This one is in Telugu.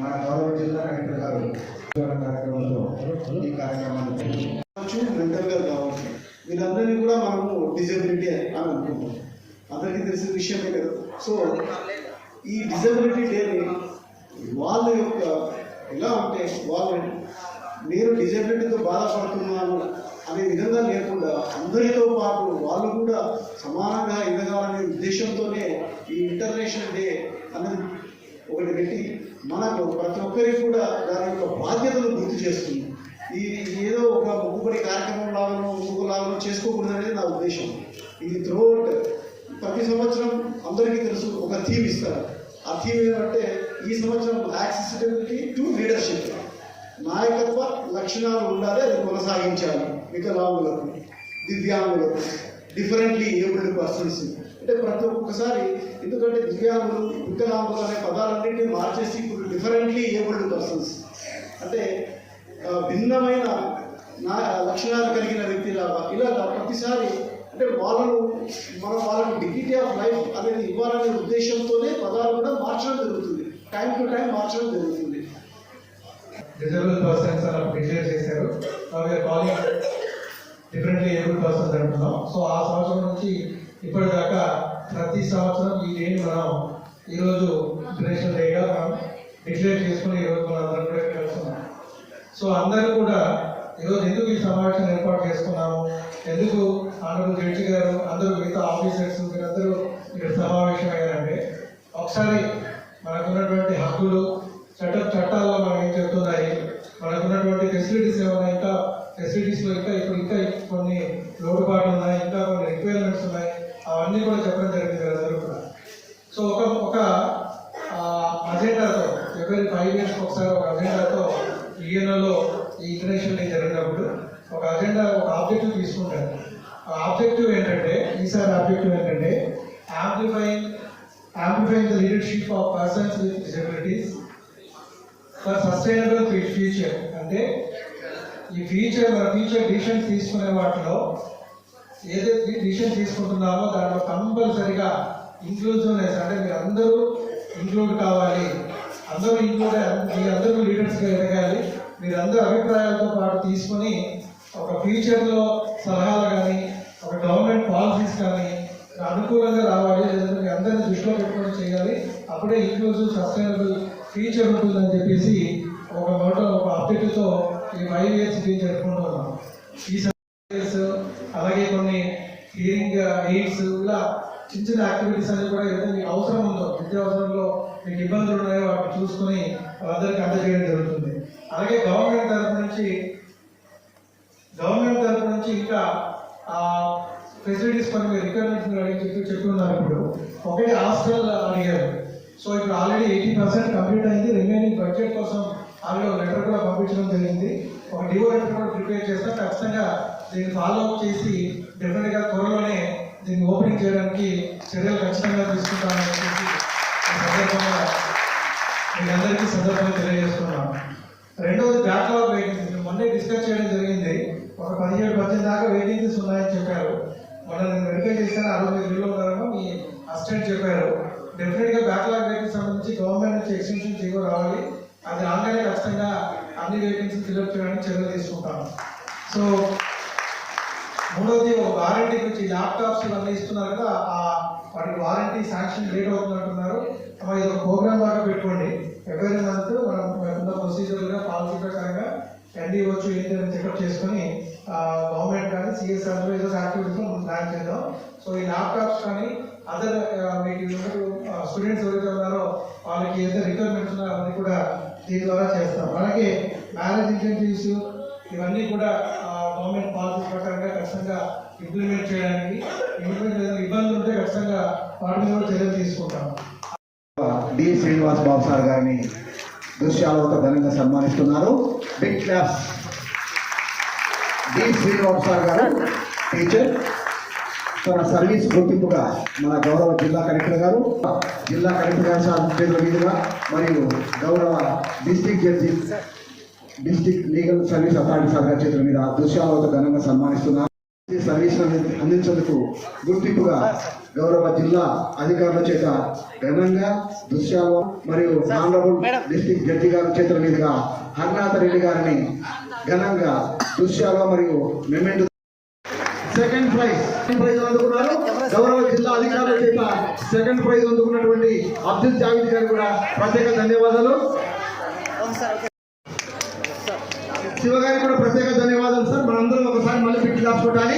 మన గౌరవ జిల్లా కలెక్టర్ గారు కార్యక్రమంలో ఈ కార్యక్రమాన్ని మెంటల్గా కావచ్చు. వీళ్ళందరినీ కూడా మనము డిజబిలిటీ అని అనుకుంటాం అందరికీ తెలిసిన విషయమే కదా. సో ఈ డిజబిలిటీ డేని వాళ్ళ యొక్క ఎలా అంటే వాళ్ళు నేను డిజబిలిటీతో బాధపడుతున్నాను అనే విధంగా లేకుండా అందరితో పాటు వాళ్ళు కూడా సమానంగా ఎదగాలనే ఉద్దేశంతోనే ఈ ఇంటర్నేషనల్ డే పెట్టి మనకు ప్రతి ఒక్కరికి కూడా దాని యొక్క బాధ్యతను గుర్తు చేస్తుంది. ఈ ఏదో ఒక మొక్కుబడి కార్యక్రమం లాగానో ముగ్గు లాగానో చేసుకోకూడదు అనేది నా ఉద్దేశం. ఇది త్రూఅవుట్ ప్రతి సంవత్సరం అందరికీ తెలుసు ఒక థీమ్ ఇస్తారు. ఆ థీమ్ ఏంటంటే ఈ సంవత్సరం యాక్సెసిబిలిటీ టు లీడర్షిప్. నాయకత్వ లక్షణాలు ఉండాలి అది కొనసాగించాలి. వికలాంగులకు దివ్యాంగులకు. డిఫరెంట్లీ ఏబుల్డ్ పర్సన్స్ అంటే ప్రతి ఒక్కసారి ఎందుకంటే దివ్యాంగులు వికలాంగులు అనే పదాలన్నింటినీ మార్చేసి ఇప్పుడు డిఫరెంట్లీ ఏబుల్డ్ పర్సన్స్ అంటే భిన్నమైన నా లక్షణాలు కలిగిన వ్యక్తిలాగా ఇలా ప్రతిసారి అంటే వాళ్ళను మనం వాళ్ళకి డిగ్నిటీ ఆఫ్ లైఫ్ అనేది ఇవ్వాలనే ఉద్దేశంతోనే పదాలు కూడా మార్చడం జరుగుతుంది. టైం టు టైం మార్చడం జరుగుతుంది. డిజబుల్ పర్సన్స్ అలా డిక్లేర్ చేశారు. డిఫరెంట్లీ ఏబుల్ పర్సన్స్ అంటున్నాం. సో ఆ సంవత్సరం నుంచి ఇప్పటిదాకా ప్రతి సంవత్సరం ఈ డేని మనం ఈరోజు ఇంటర్నేషనల్ డేగా మనం డిక్లేర్ చేసుకుని ఈరోజు మనం అందరం కూడా కలుస్తున్నాం. సో అందరూ కూడా ఈరోజు ఎందుకు ఈ సమావేశం ఏర్పాటు చేసుకున్నాము? ఎందుకు ఆనరబుల్ జడ్జి గారు అందరూ మిగతా ఆఫీసర్స్ మీరందరూ ఇక్కడ సమావేశమయ్యారంటే ఒకసారి మనకున్నటువంటి హక్కులు చట్ట చట్టాల్లో మనం ఏం చెప్తున్నాయి? మనకున్నటువంటి ఫెసిలిటీస్ ఏమైనా ఇంకా ఫెసిలిటీస్లో ఇంకా ఇప్పుడు ఇంకా కొన్ని లోటుపాట్లు ఉన్నాయి ఇంకా కొన్ని రిక్వైర్మెంట్స్ ఉన్నాయి. అవన్నీ కూడా చెప్పడం జరిగింది అందరూ కూడా సో ఒక ఒక అజెండాతో ఎవరి ఫైవ్ ఇయర్స్ ఒకసారి ఒక అజెండాతో ఈఎన్ఓలో ఈ ఇంటర్నేషనల్ డే జరిగినప్పుడు ఒక అజెండా ఒక ఆబ్జెక్టివ్ తీసుకుంటారు. ఆ ఆబ్జెక్టివ్ ఏంటంటే ఈసారి ఆబ్జెక్టివ్ ఏంటంటే amplifying amplifying the leadership of persons with disabilities for sustainable future అంటే ఈ ఫ్యూచర్ మన ఫ్యూచర్ డిసిషన్స్ తీసుకునే వాటిలో ఏదైతే డిసిషన్ తీసుకుంటున్నామో దాంట్లో కంపల్సరిగా ఇంక్లూజివ్నెస్ అంటే మీరు అందరూ ఇంక్లూడ్ కావాలి. అందరూ ఇంక్లూడ్ మీ అందరూ లీడర్స్గా ఎదగాలి. మీరు అందరూ అభిప్రాయాలతో పాటు తీసుకొని ఒక ఫ్యూచర్లో సలహాలు కానీ ఒక గవర్నమెంట్ పాలసీస్ కానీ అనుకూలంగా రావాలి. లేదంటే మీ అందరినీ దృష్టిలో పెట్టుకొని చేయాలి. అప్పుడే ఇంక్లూజివ్ సస్టైనబుల్ ఫ్యూచర్ ఉంటుందని చెప్పేసి ఒక నోట ఒక అప్డేట్తో ఈ ఫైవ్ ఇయర్స్ జరుపుకుంటున్నాం. ఈ క్లీనింగ్ ఎయిడ్స్ uh, ఇలా చిన్న చిన్న యాక్టివిటీస్ అన్ని కూడా ఏదైతే మీకు అవసరం ఉందో విద్య అవసరంలో మీకు ఇబ్బందులు ఉన్నాయో వాటిని చూసుకొని వాళ్ళందరికీ అందజేయడం జరుగుతుంది. అలాగే గవర్నమెంట్ తరఫు నుంచి గవర్నమెంట్ తరఫు నుంచి ఇంకా ఫెసిలిటీస్ కొన్ని రిక్వైర్మెంట్స్ అడిగి చెప్పి చెప్తున్నారు ఇప్పుడు. ఒకటి హాస్టల్ అడిగారు. సో ఇప్పుడు ఆల్రెడీ ఎయిటీ పర్సెంట్ కంప్లీట్ అయింది. రిమైనింగ్ బడ్జెట్ కోసం ఆల్రెడీ ఒక లెటర్ కూడా పంపించడం జరిగింది. ఒక డివో లెటర్ కూడా ప్రిపేర్ చేస్తాం ఖచ్చితంగా దీన్ని ఫాలో అప్ చేసి డెఫినెట్గా త్వరలోనే దీన్ని ఓపెనింగ్ చేయడానికి చర్యలు ఖచ్చితంగా తీసుకుంటామని చెప్పేసి సందర్భంగా మీకు అందరికీ సందర్భంగా తెలియజేస్తున్నాం రెండవది బ్యాక్లాగ్ వేకెన్సీ మొన్నే డిస్కస్ చేయడం జరిగింది. ఒక పదిహేడు పద్దెనిమిది దాకా వేకెన్సీస్ ఉన్నాయని చెప్పారు. మొన్న నేను వెరిఫై చేశాను. ఆ రోజు మీరు ఉన్నారని మీ అసిస్టెంట్ చెప్పారు. డెఫినెట్గా బ్యాక్లాగ్ వేకెన్సీ సంబంధించి గవర్నమెంట్ నుంచి ఎక్స్టెన్షన్ జీవో రావాలి అది రాగానే ఖచ్చితంగా అన్ని వేకెన్సీ ఫిల్అప్ చేయడానికి చర్యలు తీసుకుంటాం సో మూడవది వారంటీ గురించి ల్యాప్టాప్స్ ఇవన్నీ ఇస్తున్నారు కదా ఆ వాటికి వారంటీ శాంక్షన్ లేట్ అవుతుంది అంటున్నారు. ఇది ఒక ప్రోగ్రామ్ లాగా పెట్టుకోండి. ఎవరి మంత్ మనం ఉన్న ప్రొసీజర్గా పాలసీ ప్రకారంగా ఎన్డీ వచ్చు ఏంటి అని చెకప్ చేసుకొని గవర్నమెంట్ కానీ సిఎస్ఆర్ ఏదో యాక్టివిటీస్ మనం ప్లాన్ చేద్దాం. సో ఈ ల్యాప్టాప్స్ కానీ అదర్ మీకు స్టూడెంట్స్ ఎవరైతే ఉన్నారో వాళ్ళకి ఏదైతే రిక్వైర్మెంట్స్ ఉన్నారో అవన్నీ కూడా దీని ద్వారా చేస్తాం. అలాగే మ్యారేజ్ ఇంటెన్సివ్స్ ఇవన్నీ కూడా గవర్నమెంట్ పాలసీ ప్రకారంగా ఖచ్చితంగా ఇంప్లిమెంట్ చేయడానికి ఇంప్లిమెంట్ ఇబ్బందులు ఉంటే ఖచ్చితంగా వాటి మీద కూడా చర్యలు తీసుకుంటాము డి. శ్రీనివాస్ బాబు సార్ గారిని దృశ్యాలతో ఘనంగా సన్మానిస్తున్నారు. Big class D. Srinivas sir garu teacher తన సర్వీస్ గుర్తింపుగా మన గౌరవ జిల్లా కలెక్టర్ గారు జిల్లా కలెక్టర్ గారు సార్ చేతుల మీదుగా మరియు గౌరవ district judge district legal service authority చేతుల మీద దృశ్యాలతో ఘనంగా సన్మానిస్తున్నారు ఈ సర్వీస్ అందించేందుకు గుర్తింపుగా గౌరవ జిల్లా అధికారుల చేత ఘనంగా దుశ్యాల మరియు ఆనరబుల్ డిస్ట్రిక్ట్ జడ్జి గారి చేతుల మీదుగా హర్నాథ రెడ్డి గారిని ఘనంగా దుశ్యాల మరియు మెమెండు సెకండ్ ప్రైజ్ ప్రైజ్ అందుకున్నారు. గౌరవ జిల్లా అధికారుల చేత సెకండ్ ప్రైజ్ అందుకున్నటువంటి అబ్దుల్ జావేద్ గారు కూడా ప్రత్యేక ధన్యవాదాలు. శివగారికి కూడా ప్రత్యేక ధన్యవాదాలు సార్. మనందరం ఒకసారి మళ్ళీ పిట్టి రాసుకోవటాలి